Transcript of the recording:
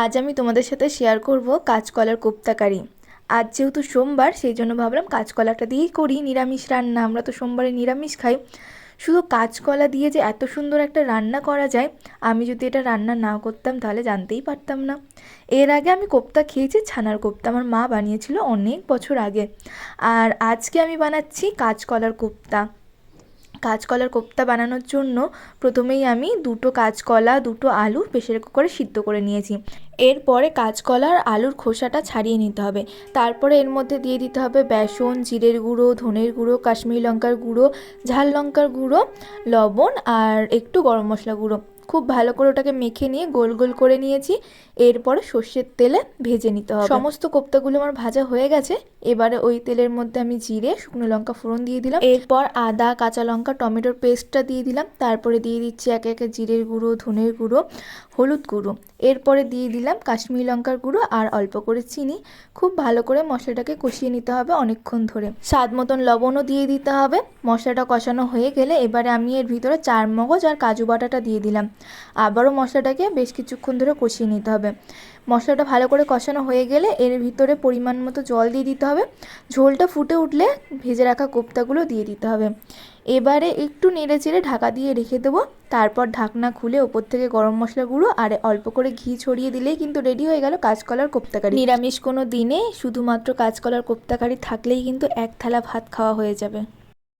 আজ আমি তোমাদের সাথে শেয়ার করব কাঁচকলার কোপ্তাকারি। আজ যেহেতু সোমবার, সেই জন্য ভাবলাম কাঁচকলাটা দিয়েই করি, নিরামিষ রান্না। আমরা তো সোমবারে নিরামিষ খাই। শুধু কাঁচকলা দিয়ে যে এত সুন্দর একটা রান্না করা যায়, আমি যদি এটা রান্না না করতাম তাহলে জানতেই পারতাম না। এর আগে আমি কোপ্তা খেয়েছি, ছানার কোপ্তা। আমার মা বানিয়েছিল অনেক বছর আগে। আর আজকে আমি বানাচ্ছি কাঁচকলার কোপ্তা। কাঁচকলার কোপ্তা বানানোর জন্য প্রথমেই আমি দুটো কাঁচকলা, দুটো আলু প্রেশার কুকারে সিদ্ধ করে নিয়েছি। এরপরে কাঁচকলার আলুর খোসাটা ছাড়িয়ে নিতে হবে। তারপরে এর মধ্যে দিয়ে দিতে হবে বেসন, জিরের গুঁড়ো, ধনের গুঁড়ো, কাশ্মীরি লঙ্কার গুঁড়ো, ঝাল লঙ্কার গুঁড়ো, লবণ আর একটু গরম মশলা গুঁড়ো। খুব ভালো করে ওটাকে মেখে নিয়ে গোল গোল করে নিয়েছি। এরপরে সর্ষের তেলে ভেজে নিতে হবে। সমস্ত কোপ্তাগুলো আমার ভাজা হয়ে গেছে। এবারে ওই তেলের মধ্যে আমি জিরে, শুকনো লঙ্কা ফোড়ন দিয়ে দিলাম। এরপর আদা, কাঁচা লঙ্কা, টমেটোর পেস্টটা দিয়ে দিলাম। তারপরে দিয়ে দিচ্ছি একে একে জিরের গুঁড়ো, ধনের গুঁড়ো, হলুদ গুঁড়ো। এরপরে দিয়ে দিলাম কাশ্মীরি লঙ্কার গুঁড়ো আর অল্প করে চিনি। খুব ভালো করে মশলাটাকে কষিয়ে নিতে হবে অনেকক্ষণ ধরে। স্বাদ মতন লবণও দিয়ে দিতে হবে। মশলাটা কষানো হয়ে গেলে এবারে আমি এর ভিতরে চার মগজ আর কাজু বাটাটা দিয়ে দিলাম। আবারও মশলাটাকে বেশ কিছুক্ষণ ধরে কষিয়ে নিতে হবে। মশলাটা ভালো করে কষানো হয়ে গেলে এর ভিতরে পরিমাণ মতো জল দিয়ে দিতে হবে। ঝোলটা ফুটে উঠলে ভেজে রাখা কোপ্তাগুলো দিয়ে দিতে হবে। এবারে একটু নেড়ে চেড়ে ঢাকা দিয়ে রেখে দেবো। তারপর ঢাকনা খুলে ওপর থেকে গরম মশলা গুঁড়ো আর অল্প করে ঘি ছড়িয়ে দিলেই কিন্তু রেডি হয়ে গেল কাঁচকলার কোপ্তাকারি। নিরামিষ কোনো দিনে শুধুমাত্র কাঁচকলার কোপ্তাকারি থাকলেই কিন্তু এক থালা ভাত খাওয়া হয়ে যাবে।